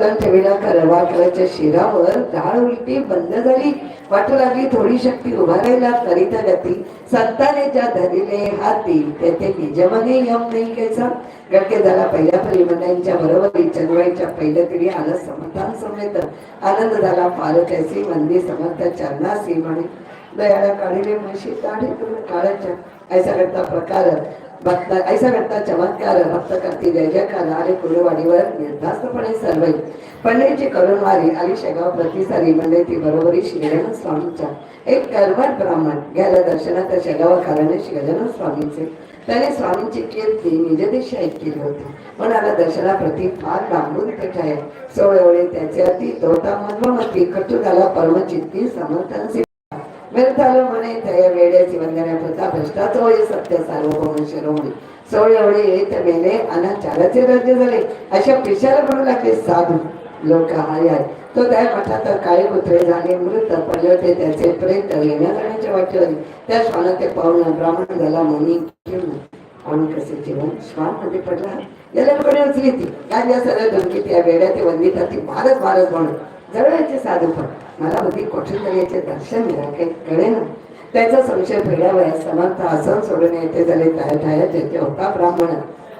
वलन ठेवीला करवाकराच्या शिरावर डाळ उलटी बंद झाली. वाटू लागली थोडी शक्ती उभारायला करीत गती संताने ज्या धरिले हाती तेथे निजमने यम नाही कैसा गडके झाला पहिल्या परिमंडांच्या बरोबरी चंगवाईच्या पहिल्या पिढी आलं समर्थान समेत. आनंद झाला पाल कैसी मंदी समर्थ चरणासी म्हणे दयाला काढिले म्हशी दाढी करून काळाच्या ऐसा करता प्रकार भक्त ऐसा करता चमत्कार भक्त करती जय आले कुलवाडीवर निर्धास्तपणे सर्व पंडितची करून आली शेगाव प्रतिसारी. म्हणजे ती बरोबरी श्रीगण स्वामीच्या. एक कर्मठ ब्राह्मण. घ्यायला दर्शनात शेगाव कारण श्रीगजानन स्वामींचे. त्याने स्वामींची कीर्ती निजदिशा ऐकली होती. म्हणाला दर्शनाप्रती फार लांबून पेठ आहे. सोळ एवढे त्याचे अति तोटा मध्वमती कटू परमचित्ती समर्थांचे व्यर्थालं म्हणे त्या वेड्याची वंदना प्रथा भ्रष्टाचा होय सत्य सार्वभौम शिरोमणी सोळ एवढे येत मेले अना चाराचे राज्य झाले अशा पिशाला म्हणू लागले साधू लोक हाय आहे तो त्या मठात काळे कुत्रे झाले मृत पडले होते त्याचे प्रेत येण्या जाण्याच्या वाटेवर त्या श्वानात ते पाहून ब्राह्मण झाला मुनी घेऊन आणि कसे जीवन श्वानमध्ये पडला याला कोणी उचली ती काय या सरळ धमकी त्या वेड्या ते वंदिता ती भारत भारत म्हणून जवळचे साधू पण. मला होती कोठून याचे दर्शन मिळा काही कळे ना. त्याचा संशय फेड्यावर समर्थ आसन सोडून येते झाले काय टाया जेथे होता ब्राह्मण.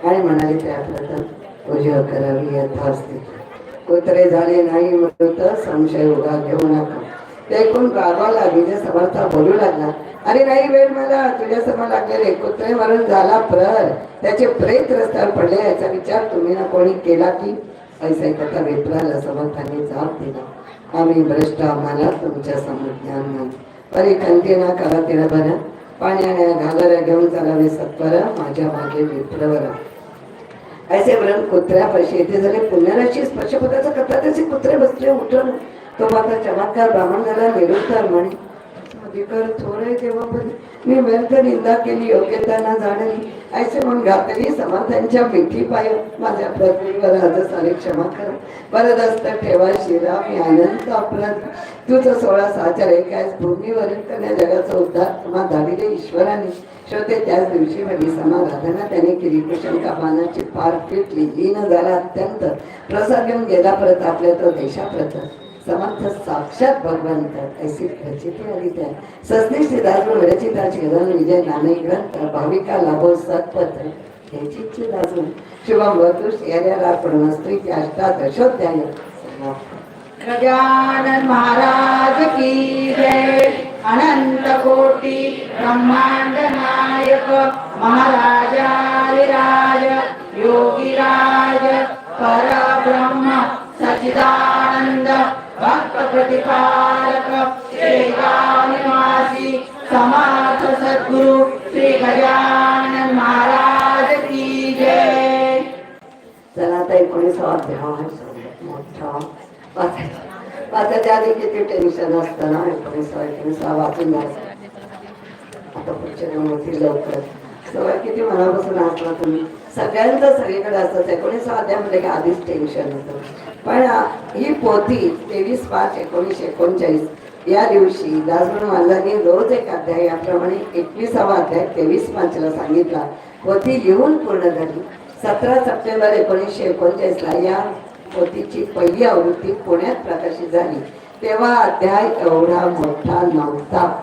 आणि म्हणाले त्या तर पूजा करावी यथास्थित कुत्रे झाले नाही मृत संशय उगा घेऊ नका. ते ऐकून गावाला विजय समर्थ बोलू लागला. अरे नाही वेळ मला तुझ्या समोर लागलेले कुत्रे मरण झाला प्रहर. त्याचे प्रेत रस्त्यावर पडले याचा विचार तुम्ही ना कोणी केला की? ऐसा एकता विप्राला समर्थाने जाप दिला आम्ही भ्रष्ट आम्हाला तुमच्यासमोर ज्ञान नाही परी कंती ना करा तिला पाण्याने घालऱ्या घेऊन चालावे सत्वर माझ्या मागे विप्रवर ऐसे ब्रह्म कुत्र्यापाशी येथे झाले पुण्याशी स्पर्शपदाचा कथा त्याचे कुत्रे बसले उठून तो माझा चमत्कार ब्राह्मण झाला निरुत्तर म्हणे. अधिकार थोडे तेव्हा पण. मी व्यर्थ निंदा केली योग्यता ना जाणली. ऐसे म्हणून घातली समर्थांच्या मिठी पाय माझ्या पत्नीवर आज सारे क्षमा कर. परदस्त ठेवा शिरा मी आनंद अपराध. तुझं सोळा साचार एकाच भूमीवरील कन्या जगाचा उद्धार तुम्हा धाविले ईश्वराने. श्रोते त्याच दिवशी माझी समाराधना त्याने केली. कुशंका पानाची पार फिटली लीन झाला अत्यंत. प्रसाद घेऊन गेला परत आपल्या तो देशाप्रत. समर्थ साक्षात भगवंत. ऐसी प्रचिती आली त्या सस्ने श्रीदास विरचिताची गदन विजय नामे ग्रंथ भाविका लाभो सत्पत्र ह्याची दाजून शुभम वतुष शेऱ्याला पण स्त्रीची अष्टादशोध्याय गजानन महाराज की जय. अनंत कोटी ब्रह्मांड नायक. महाराजा विराज प्रतिपालक श्री निवासी समर्थ सद्गुरु श्री गजानन महाराज की जय। चला आता एकोणीसावा अध्याय मोठा. वाचायचा वाचायच्या आधी किती टेन्शन असतं ना? एकोणीसावा एकोणीसावा वाचून जायचं. आता पुढच्या मोठी लवकर. सवय किती मनापासून असला तुम्ही? सगळ्यांचं सगळीकडे असतं. एकोणीस अध्याय म्हणजे की आधीच टेन्शन होतं. पण ही पोथी तेवीस पाच एकोणीसशे एकोणचाळीस या दिवशी दासगुण महाराजांनी रोज एक अध्याय याप्रमाणे एकविसावा अध्याय तेवीस पाचला सांगितला. पोथी लिहून पूर्ण झाली. सतरा सप्टेंबर एकोणीसशे एकोणचाळीसला या पोथीची पहिली आवृत्ती पुण्यात प्रकाशित झाली. तेव्हा अध्याय एवढा मोठा नव्हता.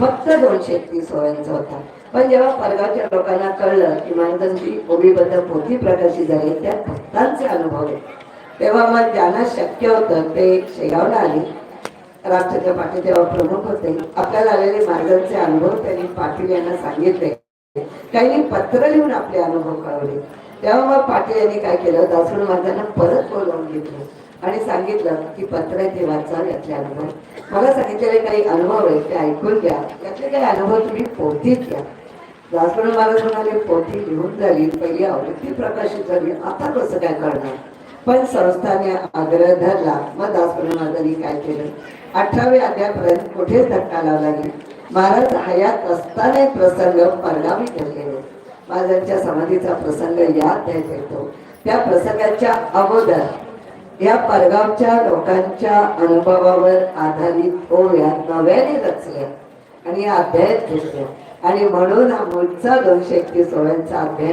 फक्त दोनशे एकतीस ओव्यांचा होता. पण जेव्हा परगावच्या लोकांना कळलं की महाराजांची ओबीबद्ध पोथी प्रकाशित झाली त्यात भक्तांचे अनुभव आहेत तेव्हा मग ज्यांना शक्य होतं ते शेगावला आले. राष्ट्राच्या पाठी तेव्हा प्रमुख होते. आपल्याला आलेले महाराजांचे अनुभव त्यांनी पाटील यांना सांगितले. काही पत्र लिहून आपले अनुभव कळवले. तेव्हा मग पाटील यांनी काय केलं? दासून महाराजांना परत बोलावून घेतलं आणि सांगितलं की पत्र आहे ते वाचा यातले अनुभव. मला सांगितलेले काही अनुभव आहेत ते ऐकून घ्या. यातले काही अनुभव तुम्ही पोथीत घ्या. दासगुण महाराज म्हणाले पोथी लिहून झाली पहिली आवृत्ती प्रकाशित झाली. आता कसं काय करणार? पण संस्थाने आग्रह धरला. मग दासपण महाराजांनी काय केलं? अठराव्या अध्यापर्यंत कुठेच धक्का लावला नाही. महाराज हयात असताना प्रसंग परगावी ठरलेले. महाराजांच्या समाधीचा प्रसंग याद अध्यायात येतो त्या प्रसंगाच्या अगोदर या परगावच्या लोकांच्या अनुभवावर आधारित ओव्या नव्याने रचल्या आणि या अध्यायात घेतल्या. आणि म्हणून हा दोनशे एकतीस ओळ्यांचा अध्याय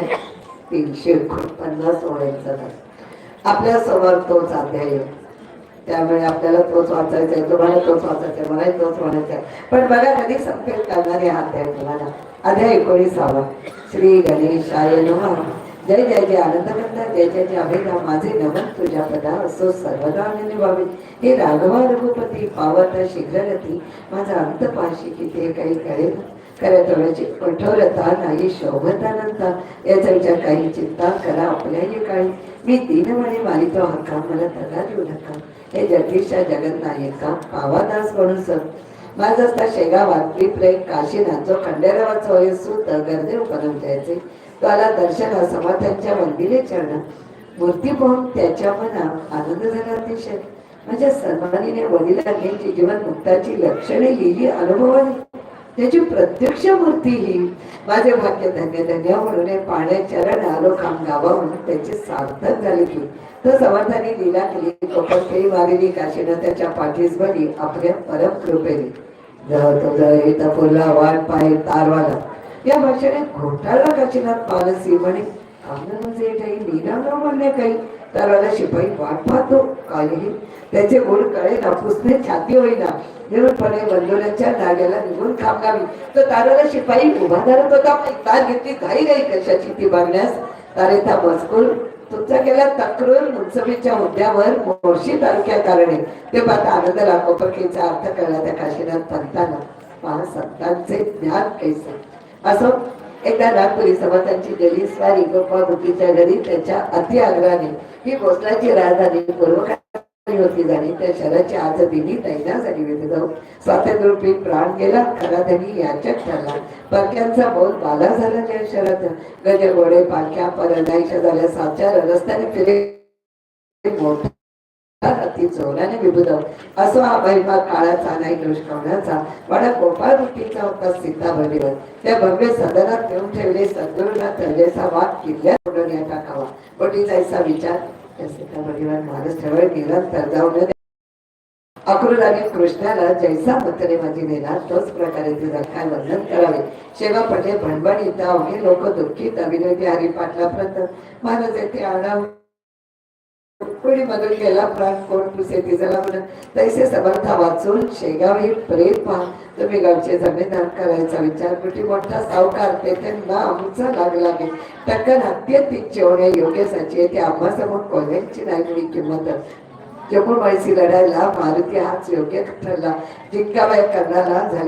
तीनशे एकोणपन्नास ओळ्यांचा आपल्यासमोर तोच अध्याय त्यामुळे आपल्याला तोच वाचायचा आहे तुम्हाला तोच वाचायचा आहे मलाही तोच म्हणायचा आहे. पण बघा कधी संपेल करणारे हा अध्याय तुम्हाला. अध्याय एकोणीसावा. श्री गणेशाय नमः. जय जय जय आनंदकंदा जय जय जय अभिधा माझे नमन तुझ्या पदा असो सर्वदा आनंदी व्हावे हे राघवा रघुपती पावत शीघ्रगती. माझा अंत पाशी काही कळेल करतवयाची कठोरता नाही शोभतानंता याचा विचार काही चिंता करा आपल्याही काळी मी दीन म्हणे मालितो हक्का मला तगा देऊ नका. हे जगदीशा जगत नाही का? पावादास म्हणून सर. माझं असता शेगावात पिपरे काशीनाथ जो खंडेरावाचा होय सूत गर्दे उपनमत्याचे तो आला दर्शना समाधांच्या मंदिरे चरण मूर्ती पाहून त्याच्या मनात आनंद झाला अतिशय. माझ्या सन्मानीने वडीला जीवन मुक्ताची लक्षणे लिहिली अनुभवाने त्याची प्रत्यक्ष मूर्ती ही. माझे भाग्य धन्य धन्य म्हणून पाण्या चरण आलो खाम गावा म्हणून त्याची सार्थक झाली की. तर समर्थाने लीला केली. कोकण खेळी काशीनं त्याच्या पाठीस भरली आपल्या परम कृपेने. जळ तो जळ वाट पाय तारवाला. या भाषेने घोटाळला काशीनाथ मानसी म्हणे. आम्हाला म्हणजे काही निराम म्हणणे काही. तारवाला शिपाई वाट पाहतो. काहीही त्याचे ओढ कळे ना पुसणे छाती होईना. निरूपणे बंधुराच्या धाग्याला निघून थांबावी. तर ताराला शिपाई उभा धरत होता पण तार घेतली घाई नाही कशाची ती बांधण्यास तारेचा मजकूर. तुमचा गेला तक्रूर मुनसबीच्या मुद्द्यावर मोर्शी तालुक्या कारणे. ते पाहता आनंद राकोपरकेचा अर्थ कळला त्या काशीनाथ पंतांना महासंतांचे ज्ञान कैसे? असो एकदा नागपुरी समाजांची गली स्वारी गोपा भूतीच्या घरी त्याच्या अति आग्रहाने ही गोसलाची राजधानी पूर्वकाळी होती झाली त्या शहराची आज दिली तैनासाठी विविध जाऊन स्वातंत्र्यरूपी प्राण गेला. खरा त्यांनी याच्यात ठरला पालख्यांचा बोल बाला झाला त्या शहरात. गज गोडे पालख्या परनाईशा झाल्या साचार रस्त्याने फिरे. मोठा अति जोराने विभुद असो हा महिमा काळाचा नाही दुष्कवण्याचा वाडा गोपाळ रुपीचा होता सीता सीताभरीवर त्या भव्य सदनात नेऊन ठेवले सद्गुरूंना तळलेचा वाद किल्ल्यात उडवण्या टाकावा कोटी जायचा विचार त्या सीताभरीवर माणूस ठेवळ निरंतर जाऊन आणि कृष्णाला जैसा मंत्रे माझी नेला तोच प्रकारे तिचा काय वर्णन करावे शेवा पटे भणभण इथं अवघे लोक दुःखीत अभिनय हरी पाटलापर्यंत महाराज येथे आणाव कोणी मदत केला? प्राण कोण? पुसे तिजला म्हणून तैसे समर्था वाचून शेगाव हे प्रेम पहा. तुम्ही गावचे जमीनदार करायचा विचार कुठे? मोठा सावकार तेथे ना आमचा लागला नाही टक्कन अत्यंत इच्छे योग्य योग्यसाची ते आम्हा समोर कोल्ह्यांची नाही किंमत. जम्मू म्हैसी लढायला मारुती हाच योग्य ठरला. जिंकाबाई कर्णाला झाली.